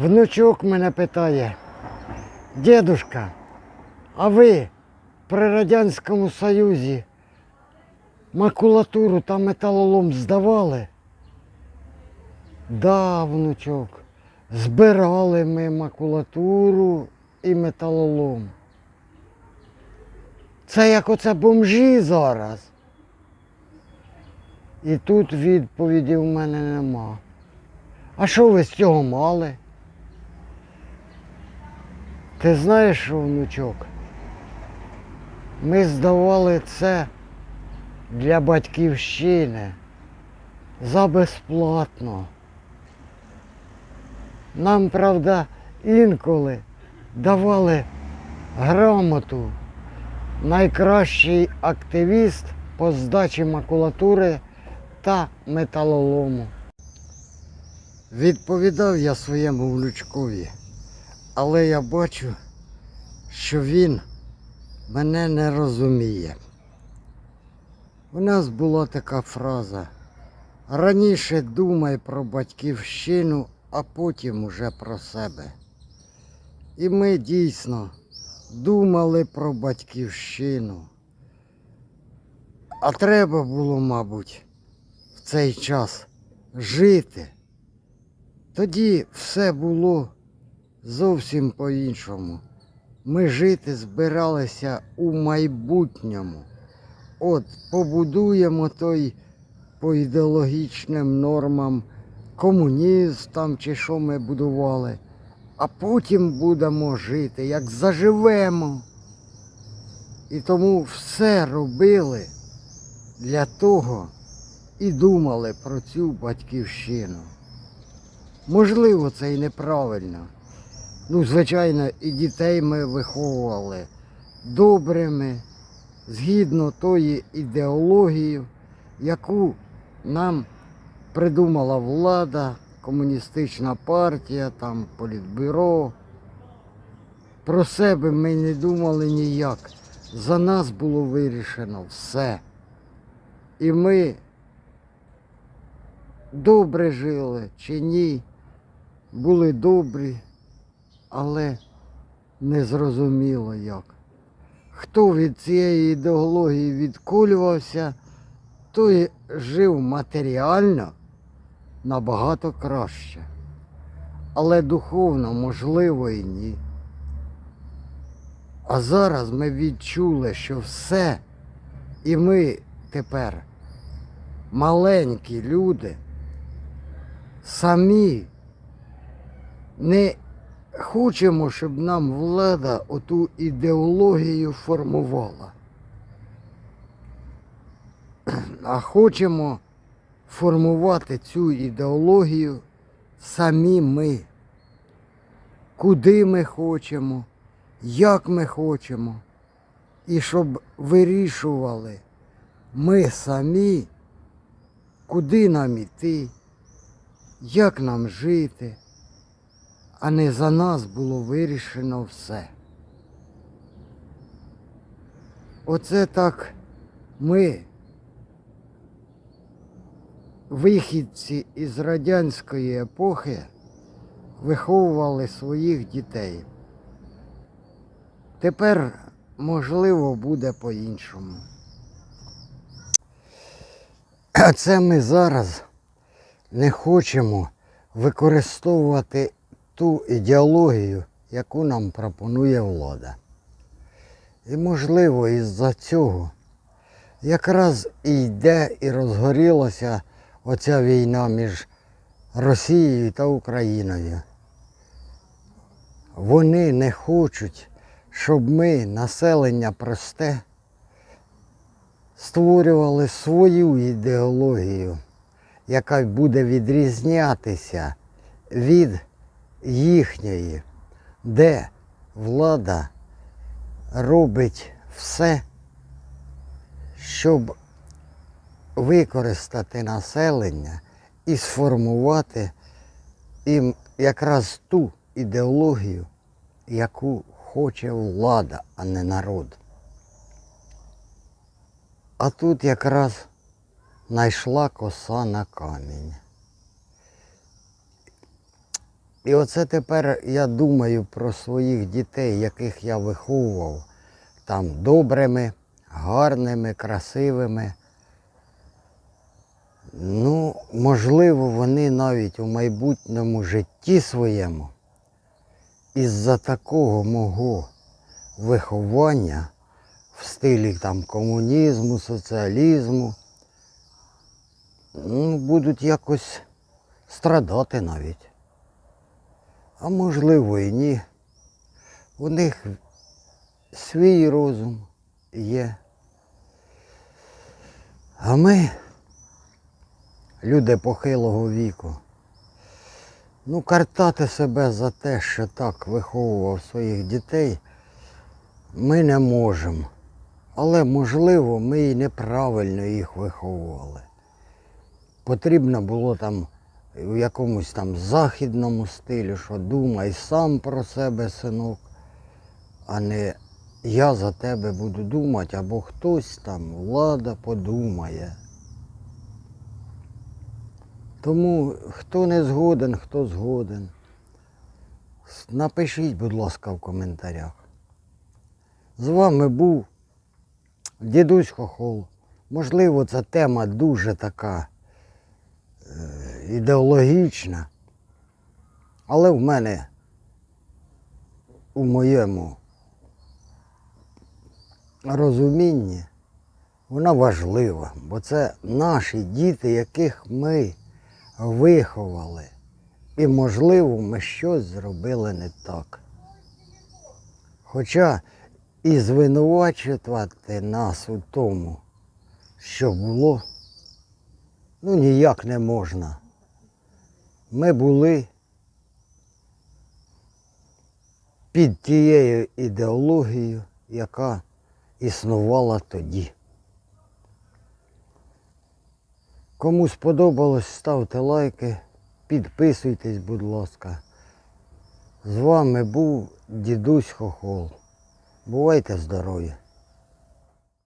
Внучок мене питає, дедушка, а ви при Радянському Союзі макулатуру та металолом здавали? Да, внучок, збирали ми макулатуру і металолом. Це як оце бомжі зараз. І тут відповіді в мене нема. А що ви з цього мали? Ти знаєш що, внучок? Ми здавали це для батьківщини за безплатно. Нам, правда, інколи давали грамоту найкращий активіст по здачі макулатури та металолому. Відповідав я своєму внучкові, але я бачу, що він мене не розуміє. У нас була така фраза. Раніше думай про батьківщину, а потім уже про себе. І ми дійсно думали про батьківщину. А треба було, мабуть, в цей час жити. Тоді все було зовсім по-іншому. Ми жити збиралися у майбутньому. От побудуємо той по ідеологічним нормам комунізм там чи що ми будували, а потім будемо жити, як заживемо. І тому все робили для того і думали про цю батьківщину. Можливо, це і неправильно. Ну, звичайно, і дітей ми виховували добрими, згідно тої ідеології, яку нам придумала влада, комуністична партія, там політбюро. Про себе ми не думали ніяк. За нас було вирішено все. І ми добре жили чи ні, були добрі, але не зрозуміло як. Хто від цієї ідеології відколювався, той жив матеріально набагато краще. Але духовно, можливо, і ні. А зараз ми відчули, що все, і ми тепер маленькі люди самі не хочемо, щоб нам влада оту ідеологію формувала. А хочемо формувати цю ідеологію самі ми. Куди ми хочемо, як ми хочемо. І щоб вирішували ми самі, куди нам іти, як нам жити, а не за нас було вирішено все. Оце так ми, вихідці із радянської епохи, виховували своїх дітей. Тепер, можливо, буде по-іншому. А це ми зараз не хочемо використовувати ту ідеологію, яку нам пропонує влада. І можливо із-за цього якраз і йде і розгорілася оця війна між Росією та Україною. Вони не хочуть, щоб ми, населення просте, створювали свою ідеологію, яка буде відрізнятися від їхньої, де влада робить все, щоб використати населення і сформувати їм якраз ту ідеологію, яку хоче влада, а не народ. А тут якраз знайшла коса на камінь. І оце тепер я думаю про своїх дітей, яких я виховував там добрими, гарними, красивими. Ну, можливо, вони навіть у майбутньому житті своєму із-за такого мого виховання в стилі там комунізму, соціалізму, ну, будуть якось страдати навіть. А можливо і ні. У них свій розум є. А ми, люди похилого віку, ну, картати себе за те, що так виховував своїх дітей, ми не можемо. Але, можливо, ми і неправильно їх виховували. Потрібно було там у якомусь там західному стилі, що думай сам про себе, синок, а не я за тебе буду думати, або хтось там, влада подумає. Тому хто не згоден, хто згоден. Напишіть, будь ласка, в коментарях. З вами був дідусь Хохол. Можливо, ця тема дуже така е, ідеологічна, але в мене у моєму розумінні вона важлива, бо це наші діти, яких ми виховали. І, можливо, ми щось зробили не так. Хоча і звинувачувати нас у тому, що було, ну ніяк не можна. Ми були під тією ідеологією, яка існувала тоді. Кому сподобалось, ставте лайки, підписуйтесь, будь ласка. З вами був дідусь Хохол. Бувайте здорові!